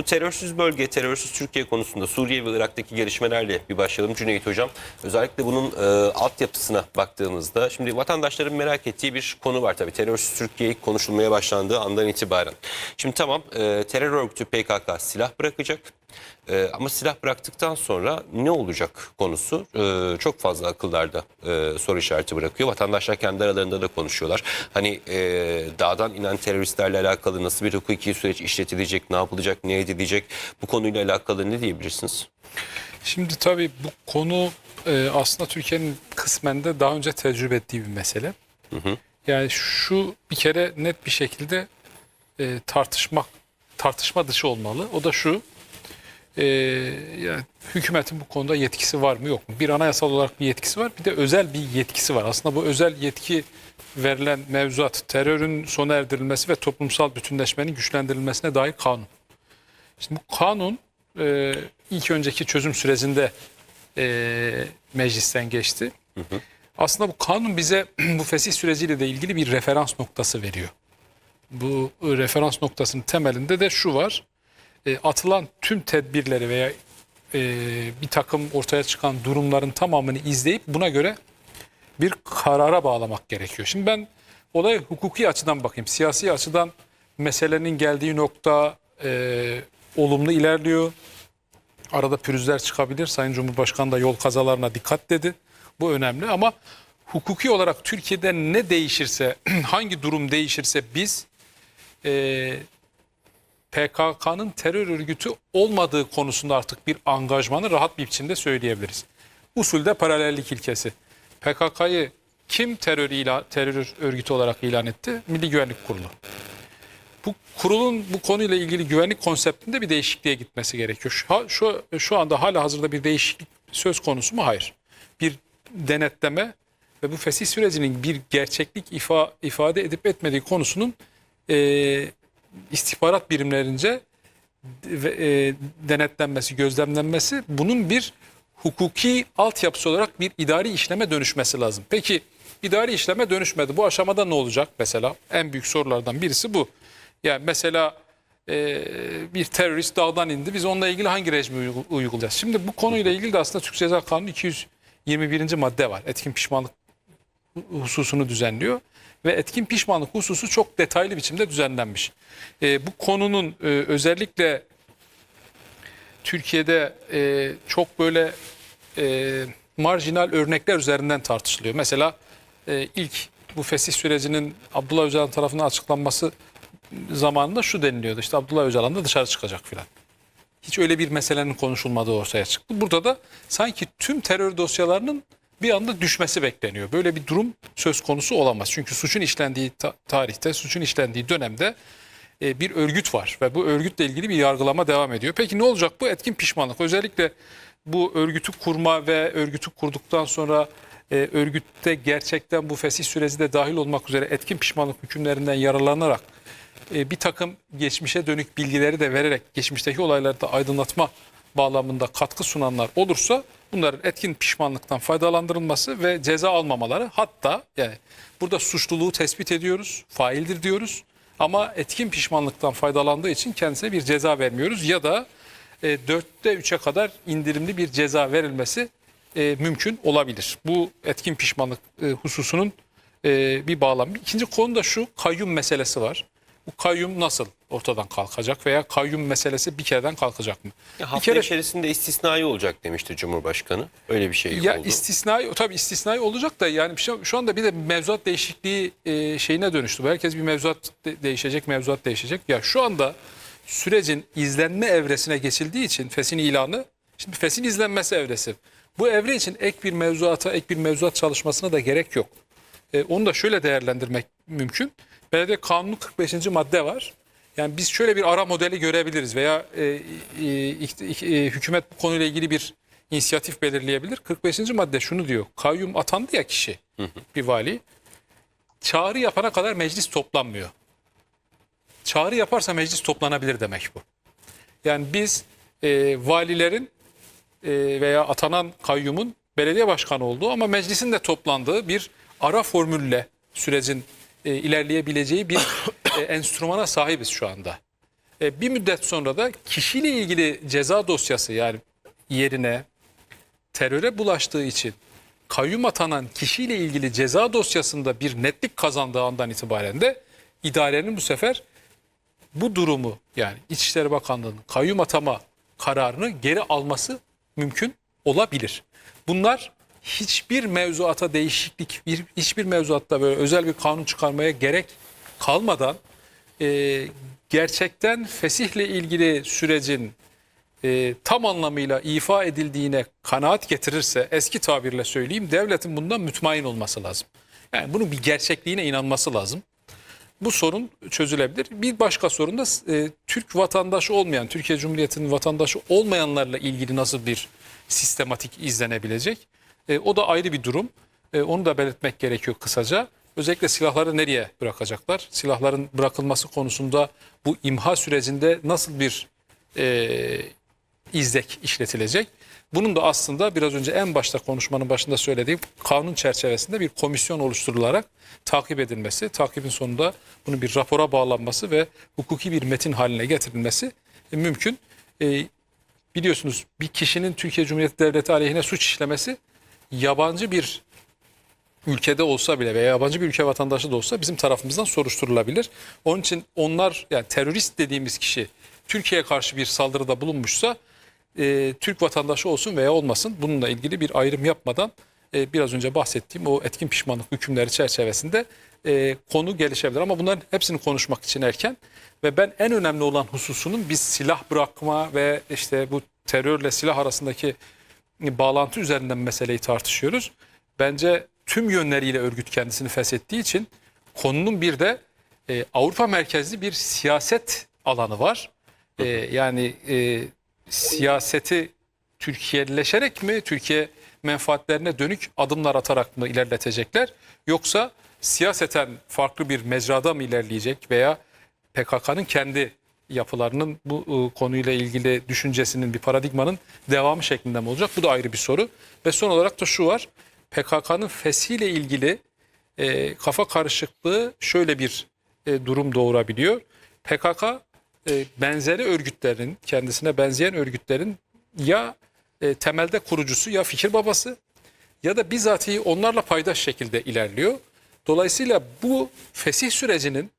Bu terörsüz bölge, terörsüz Türkiye konusunda Suriye ve Irak'taki gelişmelerle bir başlayalım Cüneyt Hocam. Özellikle bunun e, altyapısına baktığımızda şimdi vatandaşların merak ettiği bir konu var tabii. Terörsüz Türkiye konuşulmaya başlandığı andan itibaren. Şimdi tamam e, terör örgütü PKK silah bırakacak. E, ama silah bıraktıktan sonra ne olacak konusu e, çok fazla akıllarda e, soru işareti bırakıyor. Vatandaşlar kendi aralarında da konuşuyorlar. Hani e, dağdan inen teröristlerle alakalı nasıl bir hukuki süreç işletilecek, ne yapılacak, ne edilecek bu konuyla alakalı ne diyebilirsiniz? Şimdi tabii bu konu e, aslında Türkiye'nin kısmen de daha önce tecrübe ettiği bir mesele. Yani şu bir kere net bir şekilde e, tartışmak tartışma dışı olmalı. O da şu. E, yani hükümetin bu konuda yetkisi var mı yok mu? Bir anayasal olarak bir yetkisi var, bir de özel bir yetkisi var. Aslında bu özel yetki verilen mevzuat terörün sona erdirilmesi ve toplumsal bütünleşmenin güçlendirilmesine dair kanun. Şimdi bu kanun e, ilk önceki çözüm sürecinde e, meclisten geçti. Aslında bu kanun bize bu fesih süreciyle de ilgili bir referans noktası veriyor. Bu referans noktasının temelinde de şu var. E, atılan tüm tedbirleri veya e, bir takım ortaya çıkan durumların tamamını izleyip buna göre bir karara bağlamak gerekiyor. Şimdi ben olaya hukuki açıdan bakayım. Siyasi açıdan meselenin geldiği nokta e, olumlu ilerliyor. Arada pürüzler çıkabilir. Sayın Cumhurbaşkanı da yol kazalarına dikkat dedi. Bu önemli ama hukuki olarak Türkiye'de ne değişirse, hangi durum değişirse biz e, PKK'nın terör örgütü olmadığı konusunda artık bir angajmanı rahat bir biçimde söyleyebiliriz. Usulde paralellik ilkesi. PKK'yı kim terör, ilan, terör örgütü olarak ilan etti? Milli Güvenlik Kurulu. Bu kurulun bu konuyla ilgili güvenlik konseptinde bir değişikliğe gitmesi gerekiyor. Şu, şu, şu anda hala hazırda bir değişiklik söz konusu mu? Hayır. Bir denetleme ve bu fesih sürecinin bir gerçeklik ifa, ifade edip etmediği konusunun e, istihbarat birimlerince e, denetlenmesi, gözlemlenmesi bunun bir hukuki altyapısı olarak bir idari işleme dönüşmesi lazım. Peki idari işleme dönüşmedi. Bu aşamada ne olacak mesela? En büyük sorulardan birisi bu. Yani mesela e, bir terörist dağdan indi. Biz onunla ilgili hangi rejimi uygu- uygulayacağız? Şimdi bu konuyla ilgili de aslında Türk Ceza Kanunu 221. madde var. Etkin pişmanlık hususunu düzenliyor ve etkin pişmanlık hususu çok detaylı biçimde düzenlenmiş. E, bu konunun e, özellikle Türkiye'de e, çok böyle e, marjinal örnekler üzerinden tartışılıyor. Mesela e, ilk bu fesih sürecinin Abdullah Öcalan tarafından açıklanması zamanında şu deniliyordu. İşte Abdullah Öcalan da dışarı çıkacak filan. Hiç öyle bir meselenin konuşulmadığı ortaya çıktı. Burada da sanki tüm terör dosyalarının bir anda düşmesi bekleniyor. Böyle bir durum söz konusu olamaz. Çünkü suçun işlendiği ta- tarihte, suçun işlendiği dönemde e, bir örgüt var ve bu örgütle ilgili bir yargılama devam ediyor. Peki ne olacak bu etkin pişmanlık? Özellikle bu örgütü kurma ve örgütü kurduktan sonra e, örgütte gerçekten bu fesih süreci de dahil olmak üzere etkin pişmanlık hükümlerinden yararlanarak e, bir takım geçmişe dönük bilgileri de vererek geçmişteki olayları da aydınlatma bağlamında katkı sunanlar olursa bunların etkin pişmanlıktan faydalandırılması ve ceza almamaları hatta yani burada suçluluğu tespit ediyoruz, faildir diyoruz ama etkin pişmanlıktan faydalandığı için kendisine bir ceza vermiyoruz ya da e, dörtte üçe kadar indirimli bir ceza verilmesi e, mümkün olabilir. Bu etkin pişmanlık e, hususunun e, bir bağlamı. İkinci konu da şu kayyum meselesi var. Bu kayyum nasıl ortadan kalkacak veya kayyum meselesi bir kereden kalkacak mı? Ya bir hafta kere içerisinde istisnai olacak demişti Cumhurbaşkanı. Öyle bir şey ya oldu. istisnai tabii istisnai olacak da yani bir şu anda bir de mevzuat değişikliği e, şeyine dönüştü. Herkes bir mevzuat de- değişecek, mevzuat değişecek. Ya şu anda sürecin izlenme evresine geçildiği için fesin ilanı şimdi fesin izlenmesi evresi. Bu evre için ek bir mevzuata, ek bir mevzuat çalışmasına da gerek yok. E, onu da şöyle değerlendirmek mümkün. Belediye Kanunu 45. madde var. Yani biz şöyle bir ara modeli görebiliriz veya e, e, e, hükümet bu konuyla ilgili bir inisiyatif belirleyebilir. 45. madde şunu diyor. Kayyum atandı ya kişi bir vali. Çağrı yapana kadar meclis toplanmıyor. Çağrı yaparsa meclis toplanabilir demek bu. Yani biz e, valilerin e, veya atanan kayyumun belediye başkanı olduğu ama meclisin de toplandığı bir ara formülle sürecin e, ilerleyebileceği bir e, enstrümana sahibiz şu anda. E, bir müddet sonra da kişiyle ilgili ceza dosyası yani yerine teröre bulaştığı için kayyum atanan kişiyle ilgili ceza dosyasında bir netlik kazandığı andan itibaren de idarenin bu sefer bu durumu yani İçişleri Bakanlığı'nın kayyum atama kararını geri alması mümkün olabilir. Bunlar hiçbir mevzuata değişiklik, bir, hiçbir mevzuatta böyle özel bir kanun çıkarmaya gerek kalmadan e, gerçekten fesihle ilgili sürecin e, tam anlamıyla ifa edildiğine kanaat getirirse eski tabirle söyleyeyim devletin bundan mütmain olması lazım. Yani bunun bir gerçekliğine inanması lazım. Bu sorun çözülebilir. Bir başka sorun da e, Türk vatandaşı olmayan, Türkiye Cumhuriyeti'nin vatandaşı olmayanlarla ilgili nasıl bir sistematik izlenebilecek? E, o da ayrı bir durum. E, onu da belirtmek gerekiyor kısaca. Özellikle silahları nereye bırakacaklar? Silahların bırakılması konusunda bu imha sürecinde nasıl bir e, izlek işletilecek? Bunun da aslında biraz önce en başta konuşmanın başında söylediğim kanun çerçevesinde bir komisyon oluşturularak takip edilmesi, takibin sonunda bunun bir rapora bağlanması ve hukuki bir metin haline getirilmesi e, mümkün. E, biliyorsunuz bir kişinin Türkiye Cumhuriyeti Devleti aleyhine suç işlemesi yabancı bir ülkede olsa bile veya yabancı bir ülke vatandaşı da olsa bizim tarafımızdan soruşturulabilir. Onun için onlar yani terörist dediğimiz kişi Türkiye'ye karşı bir saldırıda bulunmuşsa e, Türk vatandaşı olsun veya olmasın bununla ilgili bir ayrım yapmadan e, biraz önce bahsettiğim o etkin pişmanlık hükümleri çerçevesinde e, konu gelişebilir. Ama bunların hepsini konuşmak için erken ve ben en önemli olan hususunun biz silah bırakma ve işte bu terörle silah arasındaki bağlantı üzerinden meseleyi tartışıyoruz. Bence tüm yönleriyle örgüt kendisini feshettiği için konunun bir de e, Avrupa merkezli bir siyaset alanı var. E, yani e, siyaseti Türkiye'leşerek mi, Türkiye menfaatlerine dönük adımlar atarak mı ilerletecekler? Yoksa siyaseten farklı bir mecrada mı ilerleyecek veya PKK'nın kendi yapılarının bu e, konuyla ilgili düşüncesinin bir paradigmanın devamı şeklinde mi olacak? Bu da ayrı bir soru. Ve son olarak da şu var. PKK'nın fesiyle ilgili e, kafa karışıklığı şöyle bir e, durum doğurabiliyor. PKK e, benzeri örgütlerin, kendisine benzeyen örgütlerin ya e, temelde kurucusu ya fikir babası ya da bizatihi onlarla paydaş şekilde ilerliyor. Dolayısıyla bu fesih sürecinin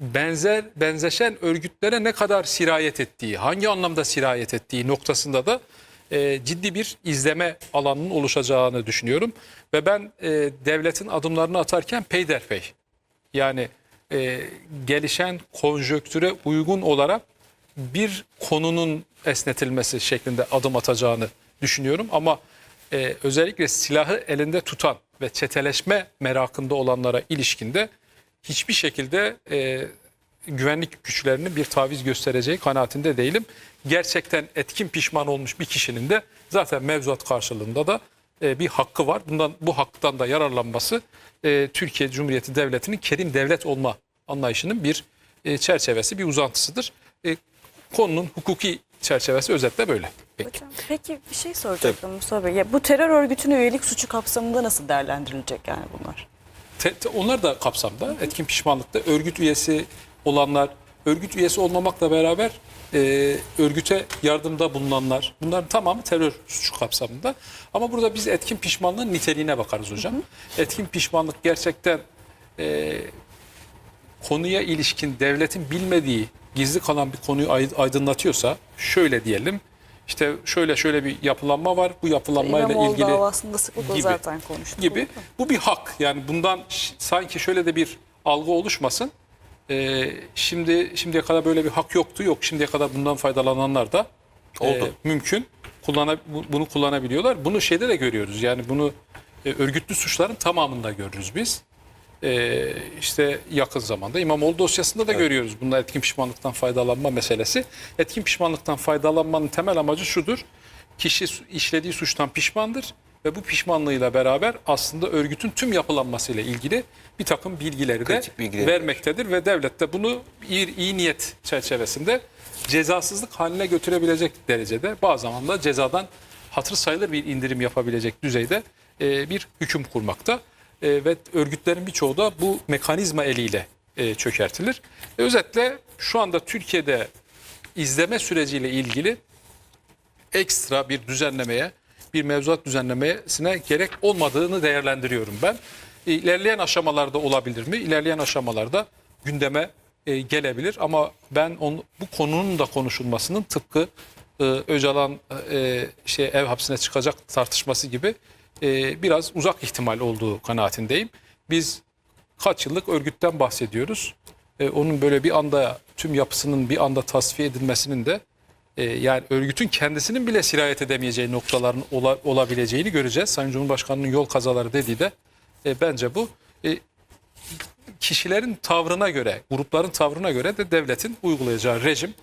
benzer benzeşen örgütlere ne kadar sirayet ettiği, hangi anlamda sirayet ettiği noktasında da e, ciddi bir izleme alanının oluşacağını düşünüyorum. Ve ben e, devletin adımlarını atarken peyderpey yani e, gelişen konjöktüre uygun olarak bir konunun esnetilmesi şeklinde adım atacağını düşünüyorum. Ama e, özellikle silahı elinde tutan ve çeteleşme merakında olanlara ilişkinde hiçbir şekilde e, güvenlik güçlerinin bir taviz göstereceği kanaatinde değilim. Gerçekten etkin pişman olmuş bir kişinin de zaten mevzuat karşılığında da e, bir hakkı var. Bundan bu haktan da yararlanması e, Türkiye Cumhuriyeti Devleti'nin kerim devlet olma anlayışının bir e, çerçevesi, bir uzantısıdır. E, konunun hukuki çerçevesi özetle böyle. Peki. Hocam, peki bir şey soracaktım Mustafa Bey. Ya, bu terör örgütüne üyelik suçu kapsamında nasıl değerlendirilecek yani bunlar? Te- te- onlar da kapsamda etkin pişmanlıkta örgüt üyesi olanlar, örgüt üyesi olmamakla beraber e, örgüte yardımda bulunanlar bunların tamamı terör suçu kapsamında. Ama burada biz etkin pişmanlığın niteliğine bakarız hocam. Etkin pişmanlık gerçekten e, konuya ilişkin devletin bilmediği gizli kalan bir konuyu ay- aydınlatıyorsa şöyle diyelim işte şöyle şöyle bir yapılanma var bu yapılanmayla İmamoğlu ilgili davasında sıklıkla gibi zaten konuştuk. gibi. Bu bir hak. Yani bundan sanki şöyle de bir algı oluşmasın. Ee, şimdi şimdiye kadar böyle bir hak yoktu. Yok şimdiye kadar bundan faydalananlar da e, Oldu. mümkün. Kullana, bu- bunu kullanabiliyorlar. Bunu şeyde de görüyoruz. Yani bunu e, örgütlü suçların tamamında görürüz biz. Ee, işte yakın zamanda İmamoğlu dosyasında da görüyoruz. Bunda etkin pişmanlıktan faydalanma meselesi. Etkin pişmanlıktan faydalanmanın temel amacı şudur. Kişi işlediği suçtan pişmandır ve bu pişmanlığıyla beraber aslında örgütün tüm yapılanmasıyla ilgili bir takım bilgileri de bilgileri vermektedir ve devlet de bunu iyi, iyi niyet çerçevesinde cezasızlık haline götürebilecek derecede bazı zamanda cezadan hatır sayılır bir indirim yapabilecek düzeyde e, bir hüküm kurmakta. E, ve örgütlerin birçoğu da bu mekanizma eliyle e, çökertilir. E, özetle şu anda Türkiye'de izleme süreciyle ilgili ekstra bir düzenlemeye, bir mevzuat düzenlemesine gerek olmadığını değerlendiriyorum ben. İlerleyen aşamalarda olabilir mi? İlerleyen aşamalarda gündeme e, gelebilir ama ben onu, bu konunun da konuşulmasının tıpkı e, Öcalan e, şey ev hapsine çıkacak tartışması gibi e, biraz uzak ihtimal olduğu kanaatindeyim. Biz kaç yıllık örgütten bahsediyoruz. E, onun böyle bir anda tüm yapısının bir anda tasfiye edilmesinin de e, yani örgütün kendisinin bile sirayet edemeyeceği noktaların ola- olabileceğini göreceğiz. Sayın Cumhurbaşkanı'nın yol kazaları dediği de e, bence bu. E, kişilerin tavrına göre, grupların tavrına göre de devletin uygulayacağı rejim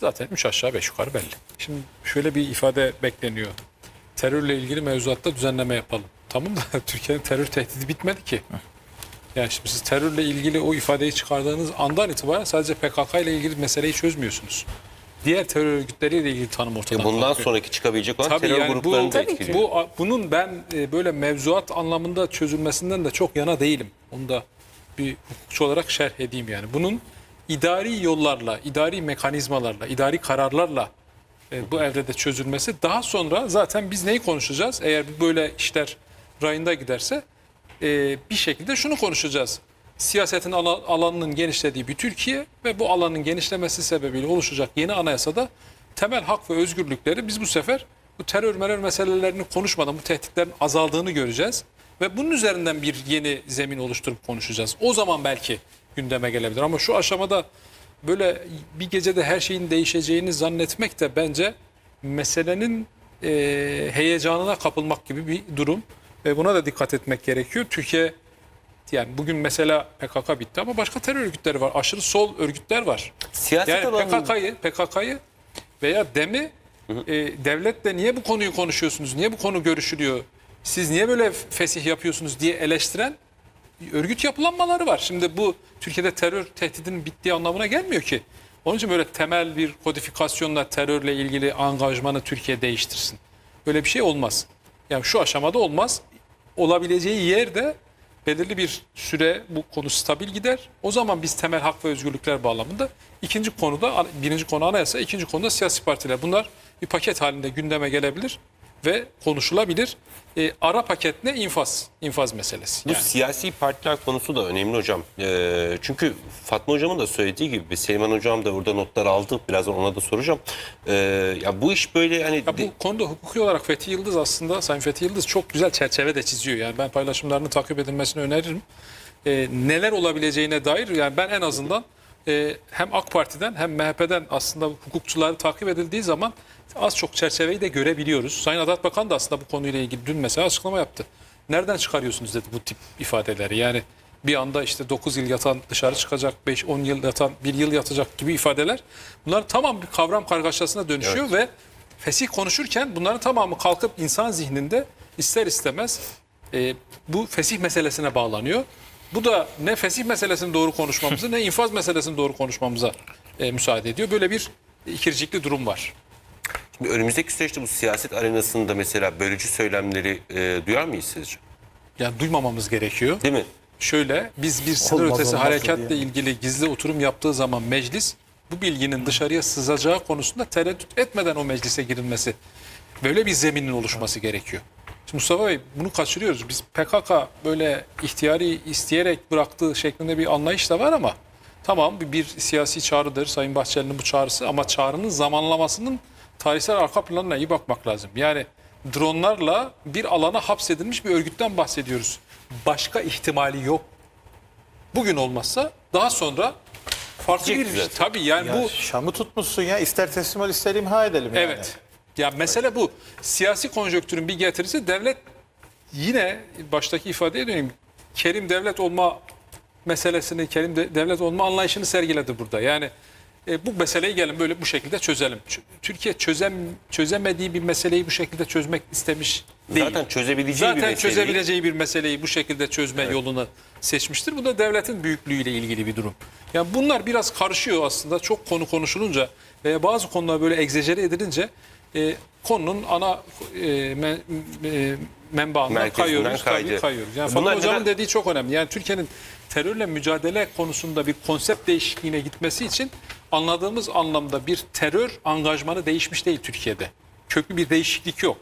zaten 3 aşağı 5 yukarı belli. Şimdi şöyle bir ifade bekleniyor. Terörle ilgili mevzuatta düzenleme yapalım. Tamam da Türkiye'nin terör tehdidi bitmedi ki. Yani şimdi siz terörle ilgili o ifadeyi çıkardığınız andan itibaren sadece PKK ile ilgili meseleyi çözmüyorsunuz. Diğer terör örgütleriyle ilgili tanım ortadan Bundan kalkıyor. sonraki çıkabilecek olan Tabii terör yani gruplarını bu, da etkiliyor. bu bunun ben e, böyle mevzuat anlamında çözülmesinden de çok yana değilim. Onu da bir hukukçu olarak şerh edeyim yani. Bunun idari yollarla, idari mekanizmalarla, idari kararlarla e, bu evrede çözülmesi daha sonra zaten biz neyi konuşacağız? Eğer böyle işler rayında giderse e, bir şekilde şunu konuşacağız. Siyasetin ala- alanının genişlediği bir Türkiye ve bu alanın genişlemesi sebebiyle oluşacak yeni anayasada temel hak ve özgürlükleri biz bu sefer bu terör merör meselelerini konuşmadan bu tehditlerin azaldığını göreceğiz. Ve bunun üzerinden bir yeni zemin oluşturup konuşacağız. O zaman belki gündeme gelebilir. Ama şu aşamada böyle bir gecede her şeyin değişeceğini zannetmek de bence meselenin e, heyecanına kapılmak gibi bir durum. Ve buna da dikkat etmek gerekiyor. Türkiye yani bugün mesela PKK bitti ama başka terör örgütleri var. Aşırı sol örgütler var. Siyaset Yani PKK'yı PKK'yı veya DEM'i e, devletle niye bu konuyu konuşuyorsunuz? Niye bu konu görüşülüyor? Siz niye böyle fesih yapıyorsunuz diye eleştiren örgüt yapılanmaları var. Şimdi bu Türkiye'de terör tehdidinin bittiği anlamına gelmiyor ki. Onun için böyle temel bir kodifikasyonla terörle ilgili angajmanı Türkiye değiştirsin. Böyle bir şey olmaz. Yani şu aşamada olmaz. Olabileceği yerde belirli bir süre bu konu stabil gider. O zaman biz temel hak ve özgürlükler bağlamında ikinci konuda birinci konu anayasa, ikinci konuda siyasi partiler. Bunlar bir paket halinde gündeme gelebilir ve konuşulabilir. E, ara paket ne? İnfaz. İnfaz meselesi. Bu Yani. siyasi partiler konusu da önemli hocam. Ee, çünkü Fatma hocamın da söylediği gibi Seyman hocam da burada notlar aldı. Birazdan ona da soracağım. Ee, ya bu iş böyle hani Ya bu konuda hukuki olarak Fethi Yıldız aslında Sayın Fethi Yıldız çok güzel çerçeve de çiziyor. Yani ben paylaşımlarını takip edilmesini öneririm. Ee, neler olabileceğine dair yani ben en azından e, hem AK Parti'den hem MHP'den aslında hukukçuları takip edildiği zaman az çok çerçeveyi de görebiliyoruz. Sayın Adalet Bakanı da aslında bu konuyla ilgili dün mesela açıklama yaptı. Nereden çıkarıyorsunuz dedi bu tip ifadeleri. Yani bir anda işte 9 yıl yatan dışarı çıkacak, 5-10 yıl yatan 1 yıl yatacak gibi ifadeler. Bunlar tamam bir kavram kargaşasına dönüşüyor ve fesih konuşurken bunların tamamı kalkıp insan zihninde ister istemez e, bu fesih meselesine bağlanıyor. Bu da ne fesih meselesini doğru konuşmamızı ne infaz meselesini doğru konuşmamıza e, müsaade ediyor. Böyle bir ikircikli durum var. Şimdi önümüzdeki süreçte bu siyaset arenasında mesela bölücü söylemleri e, duyar mıyız sizce? Yani duymamamız gerekiyor. Değil mi? Şöyle biz bir sınır Olmaz, ötesi olmaz harekatla diye. ilgili gizli oturum yaptığı zaman meclis bu bilginin dışarıya sızacağı konusunda tereddüt etmeden o meclise girilmesi böyle bir zeminin oluşması gerekiyor. Şimdi Mustafa Bey bunu kaçırıyoruz. Biz PKK böyle ihtiyari isteyerek bıraktığı şeklinde bir anlayış da var ama tamam bir, bir siyasi çağrıdır Sayın Bahçeli'nin bu çağrısı ama çağrının zamanlamasının tarihsel arka planına iyi bakmak lazım. Yani dronlarla bir alana hapsedilmiş bir örgütten bahsediyoruz. Başka ihtimali yok. Bugün olmazsa daha sonra farklı bir tabii yani Ya bu Şam'ı tutmuşsun ya. İster teslim ol ister imha edelim yani. Evet. Ya mesele bu. Siyasi konjonktürün bir getirisi devlet yine baştaki ifadeye döneyim. Kerim devlet olma meselesini, kerim de- devlet olma anlayışını sergiledi burada. Yani e, bu meseleyi gelin böyle bu şekilde çözelim. Ç- Türkiye çözem çözemediği bir meseleyi bu şekilde çözmek istemiş değil. Zaten çözebileceği bir Zaten meseleyi- çözebileceği bir meseleyi bu şekilde çözme yolunu seçmiştir. Bu da devletin büyüklüğüyle ilgili bir durum. Yani bunlar biraz karışıyor aslında. Çok konu konuşulunca veya bazı konular böyle egzajere edilince e, konunun ana e, men, e, menbaına kayıyoruz. kaydı. Tabii kayıyoruz. Yani Bunlar Fatih Hocam'ın neden- dediği çok önemli. Yani Türkiye'nin terörle mücadele konusunda bir konsept değişikliğine gitmesi için anladığımız anlamda bir terör angajmanı değişmiş değil Türkiye'de. Köklü bir değişiklik yok.